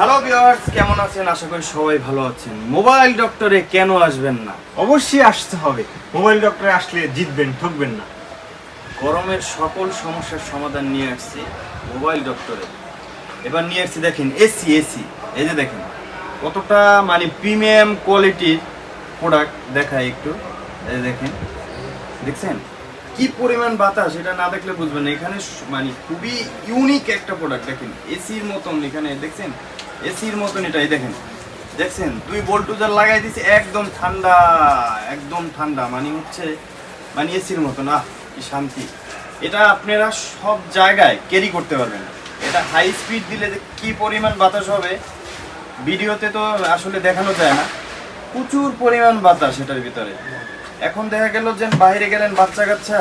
Hello viewers কেমন আছেন? আশা করি সবাই ভালো আছেন। মোবাইল ডক্টরে কেন আসবেন না? অবশ্যই আসতে হবে। মোবাইল ডক্টরে আসলে জিতবেন ঠকবেন না। গরমের সকল সমস্যার সমাধান নিয়ে আসছি মোবাইল ডক্টরে এবার নিয়ে আসছি দেখেন এসি এসি এই যে দেখেন কতটা মানে প্রিমিয়াম কোয়ালিটির প্রোডাক্ট দেখায় একটু। এই যে দেখেন দেখছেন? কি পরিমাণ বাতাস এটা না দেখলে বুঝবেন এখানে মানে খুবই ইউনিক একটা প্রোডাক্ট দেখেন এসির মতন এখানে দেখছেন? এসির মতন এটাই দেখেন। দেখছেন? দুই ভোল্টুজার লাগাই দিছে, একদম ঠান্ডা একদম ঠান্ডা মানে হচ্ছে মানে এসির মতন। আহ, কি শান্তি। এটা আপনারা সব জায়গায় ক্যারি করতে পারবেন। এটা হাই স্পিড দিলে যে কি পরিমাণ বাতাস হবে, ভিডিওতে তো আসলে দেখানো যায় না। প্রচুর পরিমাণ বাতাস এটার ভিতরে। এখন দেখা গেল যে বাইরে গেলেন বাচ্চা কাচ্চা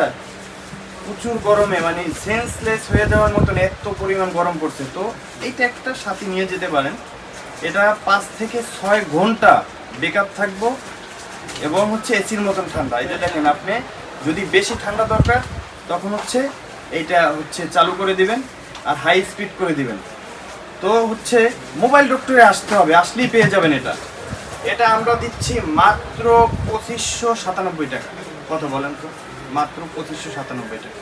প্রচুর গরমে মানে সেন্সলেস হয়ে যাওয়ার মতন এত পরিমাণ গরম পড়ছে। তো এইটা একটা সাথে নিয়ে যেতে পারেন। এটা পাঁচ থেকে ছয় ঘণ্টা বেকআপ থাকব এবং হচ্ছে এসির মতন ঠান্ডা। এটা দেখেন আপনি, যদি বেশি ঠান্ডা দরকার, তখন হচ্ছে এইটা হচ্ছে চালু করে দিবেন আর হাই স্পিড করে দিবেন। তো হচ্ছে মোবাইল ডক্টরে আসতে হবে, আসলেই পেয়ে যাবেন এটা। এটা আমরা দিচ্ছি মাত্র পঁচিশশো সাতানব্বই টাকা। কত বলেন তো। মাত্র পঁচিশশো সাতানব্বই টাকা।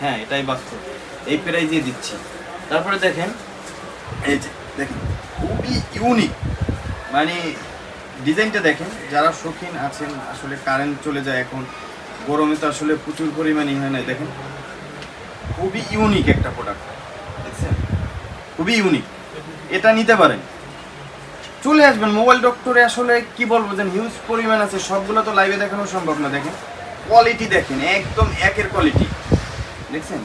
হ্যাঁ এটাই বাস্তব। এই প্রাইজে দিচ্ছি। তারপরে দেখেন, এই যে, দেখেন, খুবই ইউনিক মানে ডিজাইনটা দেখেন, যারা শৌখিন আছেন, আসলে কারেন্ট চলে যায় এখন। গরমে তো আসলে প্রচুর পরিমাণে হয় না, দেখেন। খুবই ইউনিক একটা প্রোডাক্ট দেখছেন? খুবই ইউনিক এটা নিতে পারেন। চলে আসবেন, মোবাইল ডক্টরে আসলে কি বলব যে হিউজ পরিমাণ আছে, সবগুলো তো লাইভে দেখানো সম্ভব না, দেখেন। কোয়ালিটি দেখেন একদম একের কোয়ালিটি দেখছেন?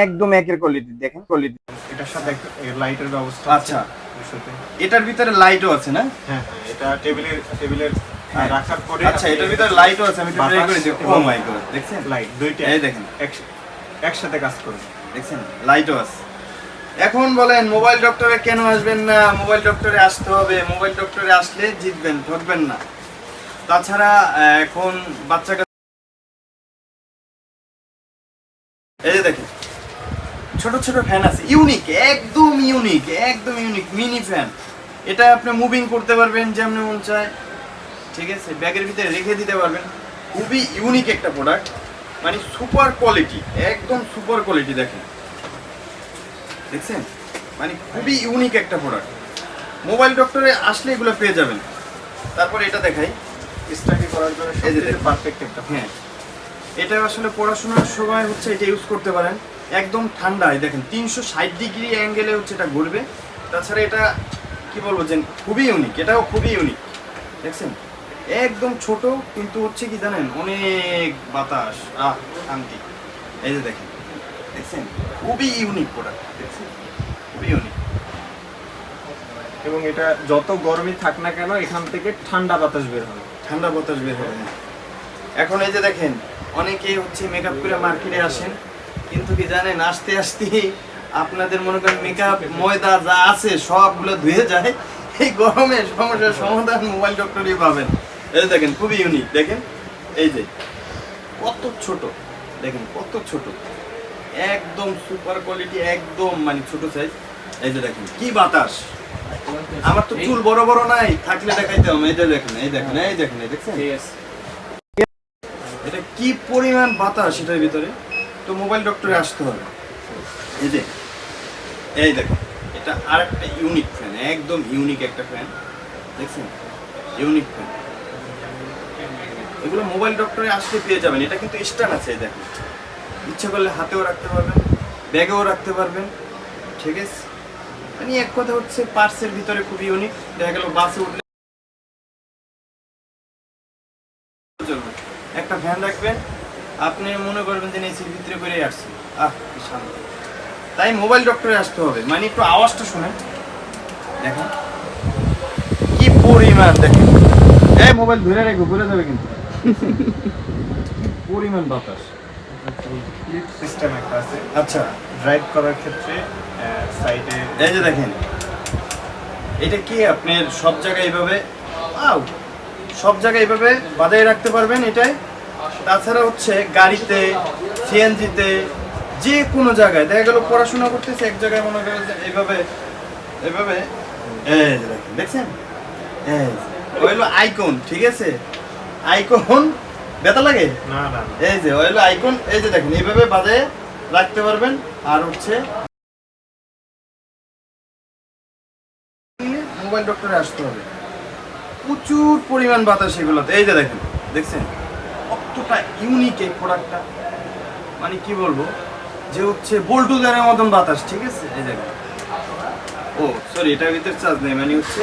একদম একের কোয়ালিটি দেখেন কোয়ালিটি এটার সাথে লাইটের ব্যবস্থা আচ্ছা। এটার ভিতরে লাইটও আছে না? হ্যাঁ হ্যাঁ, এটা টেবিলের টেবিলের হ্যাঁ। রাখার পরে আচ্ছা এটার ভিতরে লাইটও আছে আমি ট্রাই করে ও মাই গড দেখছেন? লাইট দুইটা এই দেখেন। এক- একসাথে কাজ করবে। দেখছেন? লাইটও আছে। এখন বলেন মোবাইল ডক্টরে কেন আসবেন না? মোবাইল ডক্টরে আসতে হবে। মোবাইল ডক্টরে আসলে জিতবেন ঠকবেন না। তাছাড়া এখন বাচ্চা এই যে দেখেন, ছোট ছোট ফ্যান আছে ইউনিক একদম ইউনিক একদম ইউনিক মিনি ফ্যান এটা আপনি মুভিং করতে পারবেন যেমন মন চায়, ঠিক আছে? ব্যাগের ভিতরে রেখে দিতে পারবেন। খুবই ইউনিক একটা প্রোডাক্ট মানে সুপার কোয়ালিটি একদম সুপার কোয়ালিটি দেখেন। দেখছেন? মানে খুবই ইউনিক একটা প্রোডাক্ট মোবাইল ডক্টরে আসলে এগুলো পেয়ে যাবেন। তারপর এটা দেখাই। স্টাডি করার জন্য এই যে সবথেকে দেখুন। পারফেক্ট একটা হ্যাঁ। এটা আসলে পড়াশোনার সময় হচ্ছে এটা ইউজ করতে পারেন। একদম ঠান্ডায় দেখেন তিনশো ষাট ডিগ্রি অ্যাঙ্গেলে হচ্ছে এটা ঘুরবে। তাছাড়া এটা কি বলব যে খুবই ইউনিক এটাও খুবই ইউনিক দেখছেন? একদম ছোট কিন্তু হচ্ছে কি জানেন অনেক বাতাস। আহ শান্তি। এই যে দেখেন দেখছেন? খুবই ইউনিক প্রোডাক্ট দেখছেন? খুবই ইউনিক এবং এটা যত গরমই থাক না কেন এখান থেকে ঠান্ডা বাতাস বের হবে। ঠান্ডা বাতাস বের হবে না। এখন এই যে দেখেন অনেকে হচ্ছে মেকআপ করে মার্কেটে আসেন, কিন্তু কি জানেন, আসতে আসতে আপনাদের মনে করেন মেকআপ ময়দা যা আছে সবগুলো ধুয়ে যায়, এই গরমে সমস্যার সমাধান মোবাইল ডক্টরই পাবেন। এই দেখেন, খুবই ইউনিক দেখেন, এই যে কত ছোট। দেখেন, কত ছোট। একদম সুপার কোয়ালিটি একদম মানে ছোট সাইজ এই যে দেখেন, কি বাতাস। আমার তো চুল বড় বড় নাই থাকলে দেখাইতে হবে। এই দেখেন এই দেখেন এই দেখেন এই দেখছেন এটা কি পরিমাণ বাতাস এটার ভিতরে? তো মোবাইল ডক্টরে আসতে হবে। এই যে এই দেখো এটা আরেকটা ইউনিক ফ্যান একদম ইউনিক একটা ফ্যান দেখছেন? ইউনিক ফ্যান এগুলো মোবাইল ডক্টরে আসলে পেয়ে যাবেন। এটা কিন্তু স্ট্যান্ড আছে এই দেখেন। ইচ্ছা করলে হাতেও রাখতে পারবেন ব্যাগেও রাখতে পারবেন ঠিক আছে? মানে এক কথা হচ্ছে পার্সের ভিতরে খুব ইউনিক দেখা গেল বাসে উঠলে একটা ফ্যান রাখবেন আপনি মনে করবেন যে এসির ভিতরে করে আসছি। আহ কি শান্তি। তাই মোবাইল ডক্টরে আসতে হবে। মানে একটু আওয়াজটা শুনেন। দেখেন। কি পরিমাণ দেখেন। এই মোবাইল ধরে রেখো ঘুরে যাবে কিন্তু। পরিমাণ বাতাস। সিস্টেম একটা আছে। আচ্ছা ড্রাইভ করার ক্ষেত্রে সাইডে এই যে দেখেন, এটা কি আপনার সব জায়গায় এইভাবে আউ সব জায়গায় এইভাবে বাজায় রাখতে পারবেন এটাই? তাছাড়া হচ্ছে গাড়িতে সিএনজিতে যে কোনো জায়গায়, দেখা গেল পড়াশোনা করতেছে, এক জায়গায় মনে করেন এইভাবে এভাবে এই দেখেন, দেখছেন? যে। আইকন ঠিক আছে? আইকন ব্যথা লাগে? না না এই যে ওই আইকন এই যে দেখেন এইভাবে বাজে রাখতে পারবেন। আর হচ্ছে মোবাইল ডক্টরে আসতে হবে। প্রচুর পরিমাণ বাতাস এগুলোতে। এই যে দেখেন দেখছেন? কতটা ইউনিক এই প্রোডাক্টটা মানে কি বলব? যে হচ্ছে বোল্টুজারের মতন বাতাস ঠিক আছে? এই দেখেন। ও সরি এটার ভিতরে চার্জ নেই মানে হচ্ছে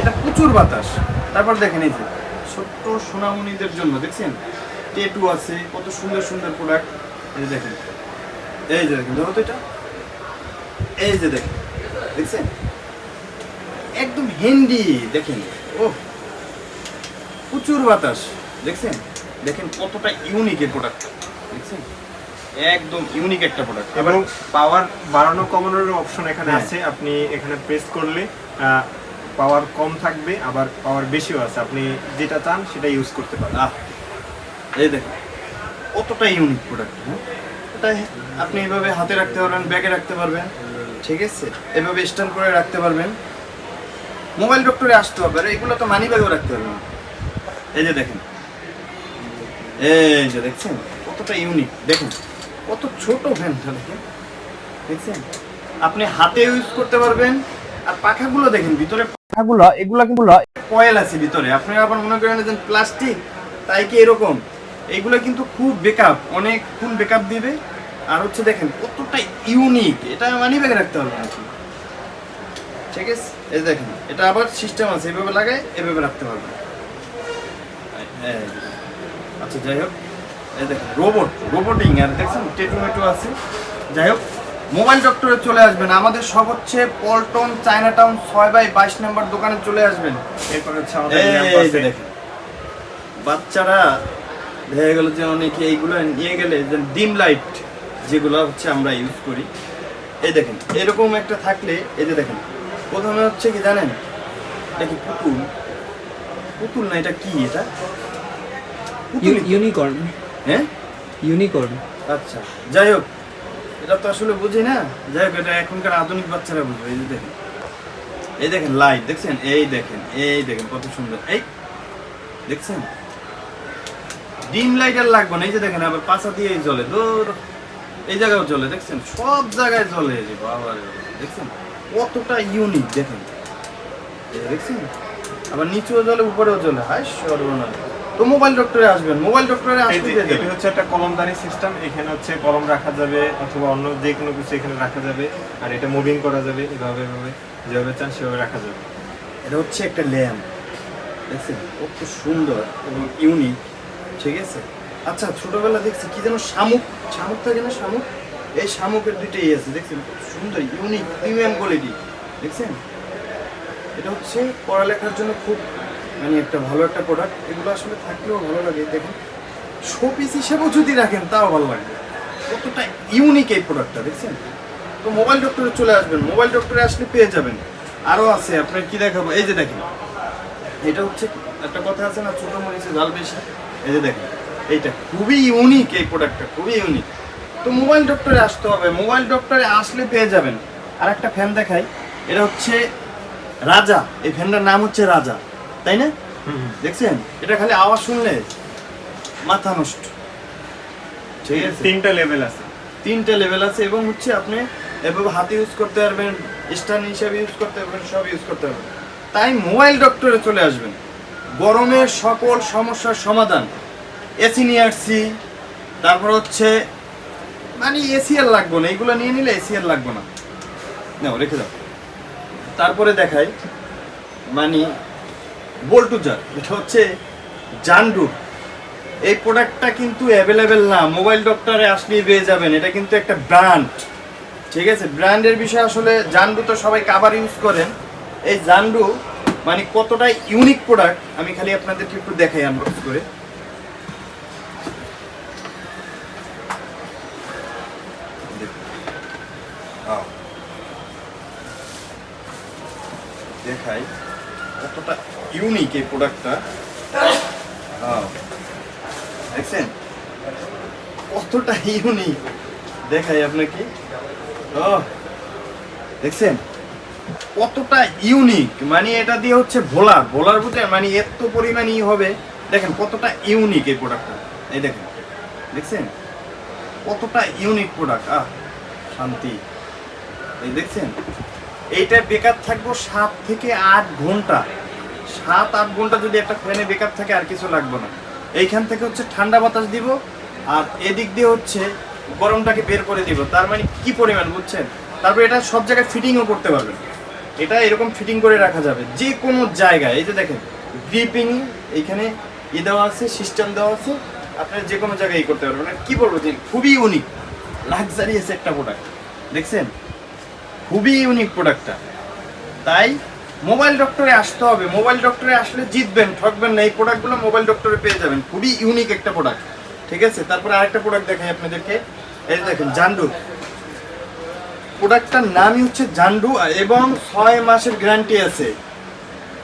এটা প্রচুর বাতাস। তারপর দেখেন এই যে। ছোট্ট সোনামণিদের জন্য দেখছেন? টেটু আছে কত সুন্দর সুন্দর প্রোডাক্ট এই দেখেন। এই যে দেখেন ধরো তো এটা। এই যে দেখেন দেখছেন? একদম হেন্ডি দেখেন। ও প্রচুর বাতাস দেখছেন? দেখেন কতটা ইউনিক এই প্রোডাক্টটা দেখছেন? একদম ইউনিক একটা প্রোডাক্ট এবং পাওয়ার বাড়ানো কমানোর অপশন এখানে হ্যাঁ। আছে আপনি এখানে প্রেস করলে পাওয়ার কম থাকবে, আবার পাওয়ার বেশিও আছে। আপনি যেটা চান সেটা ইউজ করতে পারেন। আহ, এই দেখেন, কতটা ইউনিক প্রোডাক্ট হ্যাঁ? এটা আপনি এভাবে হাতে রাখতে পারবেন ব্যাগে রাখতে পারবেন, ঠিক আছে? এভাবে স্ট্যান্ড করে রাখতে পারবেন। মোবাইল ডক্টরে আসতে হবে, আর এগুলো তো মানি ব্যাগেও রাখতে পারবেন এই যে দেখেন, এই যে দেখছেন, কতটা ইউনিক দেখুন, কত ছোট ফ্যানটা দেখেন, দেখছেন? আপনি হাতে ইউজ করতে পারবেন, আর পাখাগুলো দেখেন, ভিতরে পাখাগুলো এগুলো কিন্তু কয়েল আছে ভিতরে। আপনি আবার মনে করেন যে প্লাস্টিক, তাই কি এরকম? এইগুলো কিন্তু খুব বেকআপ অনেকক্ষণ বেকআপ দিবে। আর হচ্ছে দেখেন, কতটা ইউনিক এটা মানি ব্যাগে রাখতে হবে নাকি ঠিক আছে? এই দেখেন, এটা আবার সিস্টেম আছে, এভাবে লাগায়, এভাবে রাখতে পারবেন এই আচ্ছা যাই হোক। এই দেখেন রোবট রোবটিং আর দেখছেন টেটু আছে। যাই হোক মোবাইল ডক্টরে চলে আসবেন। আমাদের সব হচ্ছে পল্টন চায়না টাউন ছয় বাই বাইশ নম্বর দোকানে চলে আসবেন। এরপর হচ্ছে আমাদের বাচ্চারা দেখা গেল যে অনেকে এইগুলো নিয়ে গেলে যে ডিম লাইট যেগুলো হচ্ছে আমরা ইউজ করি। এই দেখেন এরকম একটা থাকলে এই যে দেখেন প্রথমে হচ্ছে কি জানেন? এটা কি পুতুল? পুতুল না এটা কি এটা? ইউনিকর্ন। হ্যাঁ? ইউনিকর্ন। আচ্ছা যাই হোক এটা তো আসলে বুঝি না? যাই হোক, এটা এখনকার আধুনিক বাচ্চারা বুঝবে, এই যে দেখেন। এই দেখেন লাইট দেখছেন? এই দেখেন এই দেখেন, কত সুন্দর। এই, দেখছেন? ডিম লাইট আর লাগবে না, এই যে দেখেন, আবার পাশা দিয়ে জ্বলে। দূর এই জায়গাও জ্বলে, দেখছেন? সব জায়গায় জ্বলে যে বাবা দেখছেন? কতটা ইউনিক দেখেন। দেখছেন? আবার নিচেও জ্বলে, উপরেও জ্বলে হাই সর্বনাশ। তো মোবাইল ডক্টরে আসবেন মোবাইল ডক্টরে এটা হচ্ছে একটা কলমদানি সিস্টেম এখানে হচ্ছে কলম রাখা যাবে অথবা অন্য যে কোনো কিছু এখানে রাখা যাবে আর এটা মুভিং করা যাবে এভাবে এভাবে যেভাবে চান সেভাবে রাখা যাবে। এটা হচ্ছে একটা ল্যাম্প দেখছেন? কত সুন্দর এবং ইউনিক ঠিক আছে? আচ্ছা ছোটবেলা দেখছি কি যেন শামুক শামুক থাকে না শামুক? এই শামুকের দুইটাই আছে দেখছেন? সুন্দর ইউনিক প্রিমিয়াম কোয়ালিটি দেখছেন? এটা হচ্ছে পড়ালেখার জন্য খুব মানে একটা ভালো একটা প্রোডাক্ট এগুলো আসলে থাকলেও ভালো লাগে। দেখুন শো পিস হিসেবেও যদি রাখেন, তাও ভালো লাগবে কতটা ইউনিক এই প্রোডাক্টটা দেখছেন? তো মোবাইল ডক্টরে চলে আসবেন। মোবাইল ডক্টরে আসলে পেয়ে যাবেন। আরও আছে, আপনার কি দেখাবো? এই যে দেখেন। এটা হচ্ছে একটা কথা আছে না, ছোটো মরিচে জাল বেশি। এই যে দেখেন, এইটা খুবই ইউনিক এই প্রোডাক্টটা খুবই ইউনিক তো মোবাইল ডক্টরে আসতে হবে। মোবাইল ডক্টরে আসলে পেয়ে যাবেন। আর একটা ফ্যান দেখাই। এটা হচ্ছে রাজা। এই ফ্যানটার নাম হচ্ছে রাজা। তাই না? দেখছেন? এটা খালি আওয়াজ শুনলে মাথা নষ্ট। ঠিক আছে। তিনটা লেভেল আছে। তিনটে লেভেল আছে এবং হচ্ছে আপনি এভাবে হাতে ইউজ করতে পারবেন স্ট্যান্ড হিসাবে ইউজ করতে পারবেন সব ইউজ করতে পারবেন। তাই মোবাইল ডক্টরে চলে আসবেন। গরমের সকল সমস্যার সমাধান। এসি নিয়ে আসছি। তারপর হচ্ছে মানে এসি আর লাগবে না। এগুলো নিয়ে নিলে এসি আর লাগবে না। নাও রেখে দাও। তারপরে দেখাই। মানে বোল্টুজার, এটা হচ্ছে জান্ডু এই প্রোডাক্টটা কিন্তু অ্যাভেলেবেল না মোবাইল ডক্টরে আসলেই পেয়ে যাবেন। এটা কিন্তু একটা ব্র্যান্ড ঠিক আছে? ব্র্যান্ডের বিষয়ে আসলে জান্ডু তো সবাই কাবার ইউজ করেন। এই জান্ডু মানে কতটা ইউনিক প্রোডাক্ট আমি খালি আপনাদেরকে একটু দেখাই আনবক্স করে। দেখাই কতটা ইউনিক এই প্রোডাক্টটা দেখছেন কতটা ইউনিক দেখাই আপনাকে। ও দেখছেন কতটা ইউনিক মানে এটা দিয়ে হচ্ছে ভোলার ভোলার বুঝে মানে এত পরিমাণ ই হবে। দেখেন কতটা ইউনিক এই প্রোডাক্টটা এই দেখেন। দেখছেন কতটা ইউনিক প্রোডাক্ট আহ, শান্তি। এই দেখছেন? এইটা বেকার থাকব সাত থেকে আট ঘণ্টা। সাত, আট ঘণ্টা যদি একটা ফ্যানে বেকার থাকে, আর কিছু লাগবে না। এইখান থেকে হচ্ছে ঠান্ডা বাতাস দিব, আর এদিক দিয়ে হচ্ছে গরমটাকে বের করে দিব। তার মানে কি পরিমাণ, বুঝছেন? তারপর এটা সব জায়গায় ফিটিংও করতে পারবেন। এটা এরকম ফিটিং করে রাখা যাবে। যে কোনো জায়গায়, এই যে দেখেন গ্রিপিং এইখানে ই দেওয়া আছে সিস্টেম দেওয়া আছে আপনারা যে কোনো জায়গায় ই করতে পারবেন। আর কি বলব, যে খুবই ইউনিক লাক্সারিয়াস একটা প্রোডাক্ট দেখছেন? খুবই ইউনিক প্রোডাক্টটা তাই মোবাইল ডক্টরে আসতে হবে, মোবাইল ডক্টরে আসলে জিতবেন, ঠকবেন না, এই প্রোডাক্টগুলো মোবাইল ডক্টরে পেয়ে যাবেন। খুবই ইউনিক একটা প্রোডাক্ট ঠিক আছে? তারপরে আরেকটা প্রোডাক্ট দেখাই আপনাদেরকে। এই দেখেন জান্ডু প্রোডাক্টটার নামই হচ্ছে জান্ডু এবং ছয় মাসের গ্যারান্টি আছে।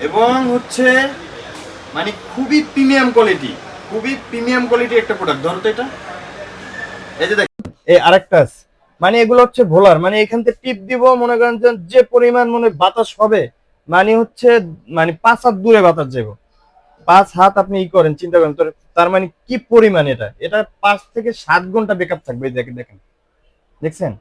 এবং হচ্ছে মানে খুবই প্রিমিয়াম কোয়ালিটি খুবই প্রিমিয়াম কোয়ালিটি একটা প্রোডাক্ট ধরো তো এটা। এই যে দেখেন এই আরেকটা মানে এগুলো হচ্ছে ভোলার। মানে এখান থেকে টিপ দিব, মনে করেন যে পরিমাণ মনে বাতাস হবে মানে হচ্ছে মানে পাঁচ হাত দূরে বাতাস যাব পাঁচ হাত আপনি ই করেন চিন্তা করেন তার মানে কি পরিমাণ এটা? এটা পাঁচ থেকে সাত ঘণ্টা বেকআপ থাকবে দেখেন দেখেন। দেখছেন?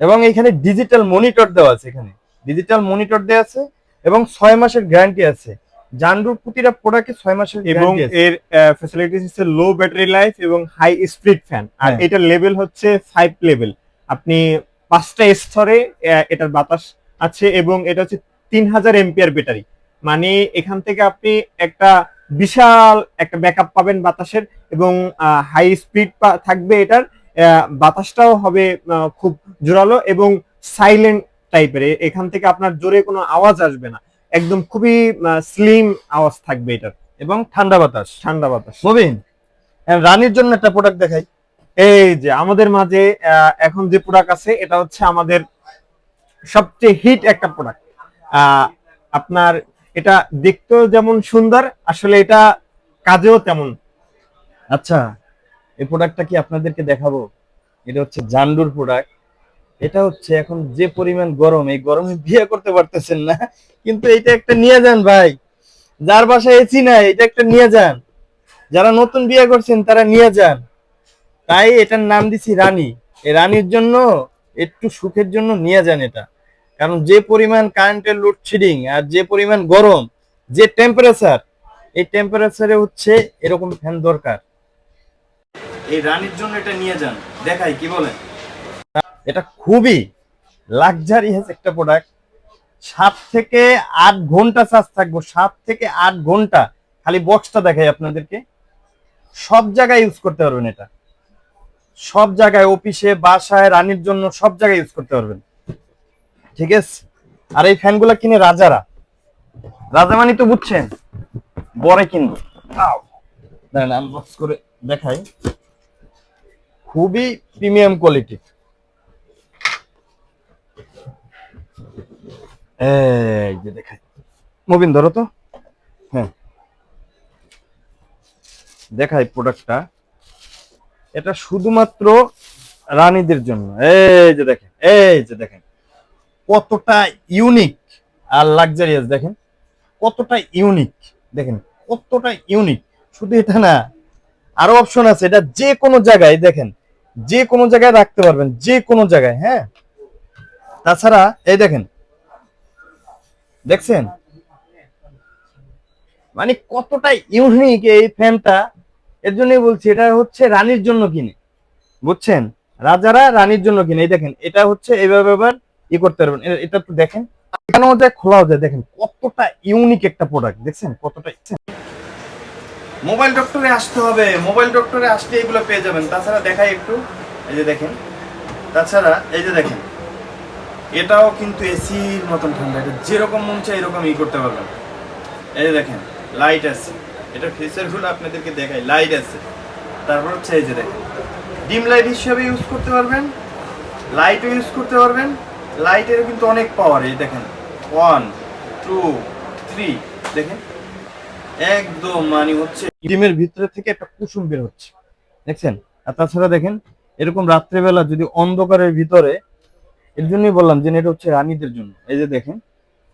এবং এখানে ডিজিটাল মনিটর দেওয়া আছে এখানে। ডিজিটাল মনিটর দেওয়া আছে এবং ছয় মাসের গ্যারান্টি আছে। জানরুর প্রতিটা প্রোডাক্টে ছয় মাসের এবং এর ফ্যাসিলিটিস হচ্ছে লো ব্যাটারি লাইফ এবং হাই স্পিড ফ্যান আর হ্যাঁ। এটার লেভেল হচ্ছে ফাইভ লেভেল আপনি পাঁচটা স্তরে এটার বাতাস আছে এবং এটা হচ্ছে তিন হাজার এমপিআর ব্যাটারি। মানে এখান থেকে আপনি একটা বিশাল একটা ব্যাকআপ পাবেন বাতাসের এবং হাই স্পিড থাকবে এটার বাতাসটাও হবে খুব জোরালো এবং সাইলেন্ট টাইপের এখান থেকে আপনার জোরে কোনো আওয়াজ আসবে না। একদম খুবই স্লিম আওয়াজ থাকবে এটার। এবং ঠান্ডা বাতাস। ঠান্ডা বাতাস। মুবিন রানীর জন্য একটা প্রোডাক্ট দেখাই। এই যে আমাদের মাঝে এখন যে প্রোডাক্ট আছে এটা হচ্ছে আমাদের সবচেয়ে হিট একটা প্রোডাক্ট আপনার এটা দেখতেও যেমন সুন্দর, আসলে এটা কাজেও তেমন। আচ্ছা এই প্রোডাক্টটা কি আপনাদেরকে দেখাবো? এটা হচ্ছে জান্ডুর প্রোডাক্ট এটা হচ্ছে এখন যে পরিমাণ গরম, এই গরমে বিয়ে করতে পারতেছেন না, কিন্তু এটা একটা নিয়ে যান ভাই। যার বাসায় এসি নাই এটা একটা নিয়ে যান। যারা নতুন বিয়ে করছেন, তারা নিয়ে যান। তাই এটার নাম দিছি রানী। এই রানীর জন্য, একটু সুখের জন্য নিয়ে যান এটা। কারণ যে পরিমাণ কারেন্টের লোডশেডিং আর যে পরিমাণ গরম যে টেম্পারেচার এই টেম্পারেচারে হচ্ছে এরকম ফ্যান দরকার। এই রানীর জন্য এটা নিয়ে যান দেখাই কি বলেন? এটা খুবই লাক্সারিয়াস একটা প্রোডাক্ট সাত থেকে আট ঘণ্টা চার্জ থাকব সাত থেকে আট ঘণ্টা। খালি বক্সটা দেখাই আপনাদেরকে। সব জায়গায় ইউজ করতে পারবেন এটা। সব জায়গায় অফিসে বাসায় রানীর জন্য সব জায়গায় ইউজ করতে পারবেন। ঠিক আছে? আর এই ফ্যানগুলা কিনে রাজারা? রাজা মানে তো বুঝছেন বরে কিনবো। দাঁড়ান আনবক্স করে দেখাই। খুবই প্রিমিয়াম কোয়ালিটি এই যে দেখাই। মুবিন ধরো তো। হ্যাঁ। দেখাই প্রোডাক্টটা এটা শুধুমাত্র রানীদের জন্য। এই যে দেখেন এই যে দেখেন। কতটা ইউনিক আর লাক্সারিয়াস দেখেন। কতটা ইউনিক দেখেন, কতটা ইউনিক শুধু এটা না, আরও অপশন আছে, এটা যে কোনো জায়গায়, দেখেন, যে কোনো জায়গায় রাখতে পারবেন, যে কোনো জায়গায় হ্যাঁ? তাছাড়া, এই দেখেন, দেখছেন? মানে কতটা ইউনিক এই ফ্যানটা এর জন্যই বলছি, এটা হচ্ছে রানীর জন্য কিনে। বুঝছেন? রাজারা রানীর জন্য কিনে। এই দেখেন, এটা হচ্ছে এইভাবে এবার ই করতে পারবেন। এটা একটু দেখেন, এখানেও যায় খোলাও যায় দেখেন কতটা ইউনিক একটা প্রোডাক্ট দেখছেন? কতটা মোবাইল ডক্টরে আসতে হবে মোবাইল ডক্টরে আসলে এগুলো পেয়ে যাবেন। তাছাড়া দেখাই একটু, এই যে দেখেন, তাছাড়া এই যে দেখেন, এটাও কিন্তু এসির মতন ঠান্ডা, এটা যেরকম মন চায় এরকম ই করতে পারবেন। এই যে দেখেন লাইট আছে। এটা ফিচারগুলো আপনাদেরকে দেখাই লাইট আছে। তারপর হচ্ছে এই যে দেখেন, ডিম লাইট হিসেবে ইউজ করতে পারবেন লাইটও ইউজ করতে পারবেন লাইটের কিন্তু অনেক পাওয়ার এই দেখেন। ওয়ান টু থ্রি দেখেন। একদম মানে হচ্ছে ডিমের ভিতরে থেকে একটা কুসুম বের হচ্ছে। দেখছেন? আর তাছাড়া দেখেন এরকম রাত্রেবেলা যদি অন্ধকারের ভিতরে এর জন্যই বললাম যে এটা হচ্ছে রানীদের জন্য। এই যে দেখেন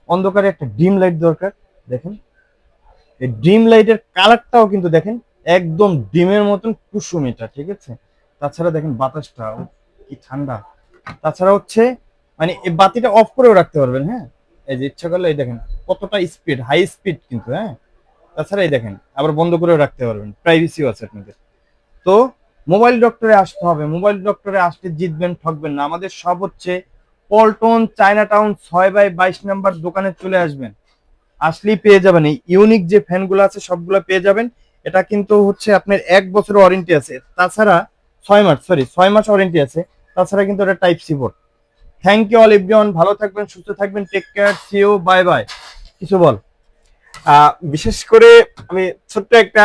অন্ধকারে একটা ডিম লাইট দরকার দেখেন। এই ডিম লাইটের কালারটাও কিন্তু দেখেন একদম ডিমের মতন কুসুম এটা ঠিক আছে? তাছাড়া দেখেন বাতাসটা উফ, কি ঠান্ডা। তাছাড়া হচ্ছে মানে এই বাতিটা অফ করেও রাখতে পারবেন হ্যাঁ? এই যে ইচ্ছা করলে এই দেখেন, কতটা স্পিড হাই স্পিড কিন্তু হ্যাঁ? তাছাড়া এই দেখেন, আবার বন্ধ করেও রাখতে পারবেন প্রাইভেসিও আছে আপনাদের। তো মোবাইল ডক্টরে আসতে হবে মোবাইল ডক্টরে আসলে জিতবেন, ঠকবেন না। আমাদের সব হচ্ছে পল্টন চায়না টাউন ছয় বাই বাইশ নাম্বার দোকানে চলে আসবেন। আসলেই পেয়ে যাবেন, এই ইউনিক যে ফ্যানগুলো আছে, সবগুলো পেয়ে যাবেন। এটা কিন্তু হচ্ছে আপনার এক বছরের ওয়ারেন্টি আছে। তাছাড়া ছয় মাস সরি ছয় মাস ওয়ারেন্টি আছে। তাছাড়া কিন্তু এটা type C board thank you all everyone ভালো থাকবেন, সুস্থ থাকবেন take care CO bye bye কিছু বল? বিশেষ করে আমি ছোট্ট একটা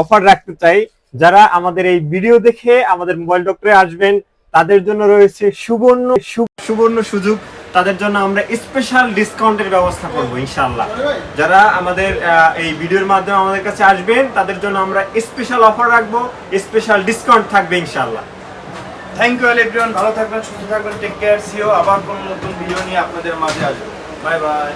অফার রাখতে চাই। যারা আমাদের এই ভিডিও দেখে আমাদের মোবাইল ডক্টরে আসবেন, তাদের জন্য রয়েছে সুবর্ণ সুবর্ণ সুযোগ। তাদের জন্য আমরা স্পেশাল ডিসকাউন্টের ব্যবস্থা করব, ইনশাআল্লাহ। যারা আমাদের এই ভিডিওর মাধ্যমে আমাদের কাছে আসবেন, তাদের জন্য আমরা স্পেশাল অফার রাখব স্পেশাল ডিসকাউন্ট থাকবে, ইনশাআল্লাহ। থ্যাংক ইউ অল এভরিওয়ান ভালো থাকবেন, সুস্থ থাকবেন টেক কেয়ার সিও আবার কোনো নতুন ভিডিও নিয়ে আপনাদের মাঝে আসব। Bye bye